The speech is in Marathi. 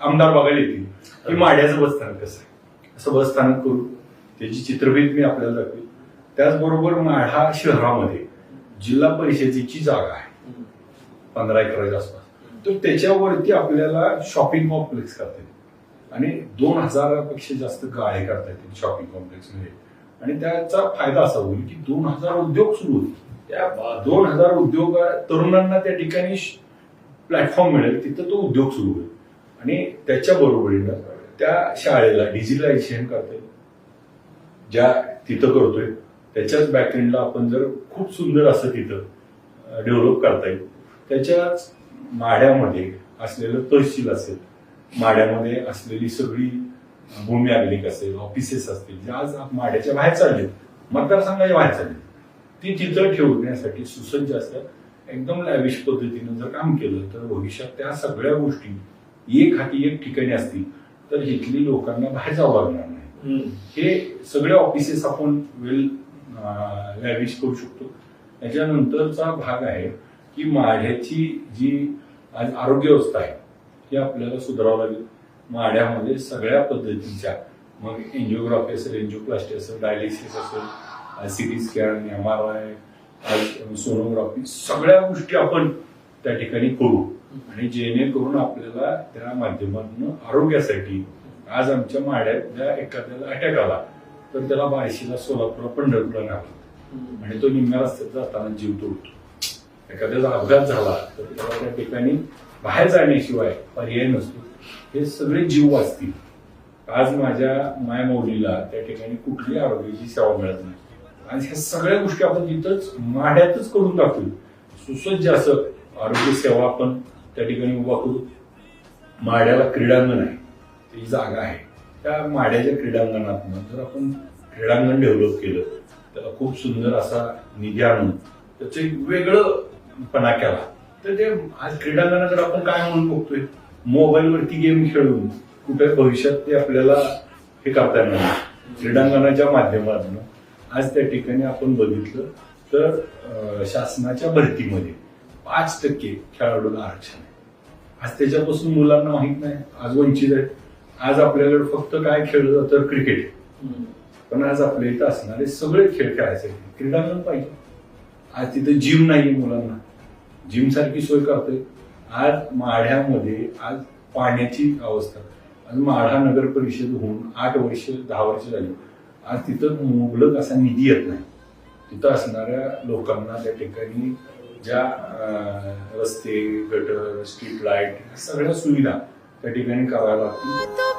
आमदार बघायला येतील. की माड्याचं बस स्थानक कसं आहे? असं बस स्थानक करू. त्याची चित्रफित मी आपल्याला दाखवी त्याचबरोबर माढा शहरामध्ये जिल्हा परिषदेची जागा आहे पंधरा एकराच्या आसपास तर त्याच्यावरती आपल्याला शॉपिंग कॉम्प्लेक्स करता येईल. आणि दोन हजारापेक्षा जास्त गाळे करता येतील शॉपिंग कॉम्प्लेक्समध्ये. आणि त्याचा फायदा असा होईल की दोन हजार उद्योग सुरू होतील. त्या दोन हजार उद्योग तरुणांना त्या ठिकाणी प्लॅटफॉर्म मिळेल तिथं तो उद्योग सुरू होईल. आणि त्याच्या बरोबरीनं त्या शाळेला डिजिटलायझेशन करता येईल ज्या तिथं करतोय त्याच्याच बॅकएंडला आपण जर खूप सुंदर असं तिथं डेव्हलप करता येईल. त्याच्याच माड्यामध्ये असलेलं तहसील असेल माड्यामध्ये असलेली सगळी भूमी अग्निक असेल ऑफिसेस असतील जे आज माड्याच्या बाहेर चालले मतदारसंघाच्या बाहेर चालले ती तिथं ठेवण्यासाठी सुसज्ज असतात एकदम लॅविश पद्धतीनं जर काम केलं तर भविष्यात त्या सगळ्या गोष्टी एक हाती एक ठिकाणी असतील तर इथली लोकांना बाहेर जावं लागणार नाही. हे सगळे ऑफिसेस आपण वेल लॅविश करू शकतो. त्याच्यानंतरचा भाग आहे की माढ्याची जी आज आरोग्य व्यवस्था आहे ती आपल्याला सुधारावं लागेल. माढ्यामध्ये सगळ्या पद्धतीच्या मग एन्जिओग्राफी असेल एन्जिओप्लास्टी असेल डायलिसिस असेल CT scan M R I sonography सगळ्या गोष्टी आपण त्या ठिकाणी करू. आणि जेणेकरून आपल्याला त्या माध्यमातून आरोग्यासाठी आज आमच्या माड्यात एखाद्याला अटॅक आला तर त्याला बार्शीला सोलापूरला पंढरपूरला न्यावं. आणि तो निम्म्या रस्त्यात जाताना जीव तोडतो. एखाद्याचा अपघात झाला तर त्याला त्या ठिकाणी बाहेर जाण्याशिवाय पर्याय नसतो. हे सगळे जीव वाचतील. आज माझ्या मायमौलीला त्या ठिकाणी कुठली आरोग्याची सेवा मिळत नाही. आणि ह्या सगळ्या गोष्टी आपण तिथंच माड्यातच करून दाखवू. सुसज्ज असं आरोग्य सेवा आपण त्या ठिकाणी उभा करू. माड्याला क्रीडांगण आहे. ती जागा आहे. त्या माड्याच्या क्रीडांगणातनं जर आपण क्रीडांगण डेव्हलप केलं त्याला खूप सुंदर असा निधी आणून त्याचं एक वेगळंपणा केला. तर ते आज क्रीडांगणात जर आपण काय म्हणून बघतोय मोबाईलवरती गेम खेळून कुठे भविष्यात ते आपल्याला हे करता येणार क्रीडांगणाच्या माध्यमातून आज त्या ठिकाणी आपण बघितलं तर शासनाच्या भरतीमध्ये पाच टक्के खेळाडूला आरक्षण आहे. आज त्याच्यापासून मुलांना माहीत नाही आज वंचित आहेत. आज आपल्याकडे फक्त काय खेळलं तर क्रिकेट पण आज आपल्या इथं असणारे सगळे खेळ खेळायचे क्रीडांगण पाहिजे. आज तिथं जिम नाही मुलांना. जिम सारखी सोय करतोय. आज माढ्यामध्ये आज पाण्याची अवस्था. आज माढा नगर परिषद होऊन आठ वर्ष दहा वर्ष झाली. आज तिथं मुबलक असा निधी येत नाही. तिथं असणाऱ्या लोकांना त्या ठिकाणी ज्या रस्ते गटर स्ट्रीट लाइट सगळ्या सुविधा त्या ठिकाणी कराव्या लागतील.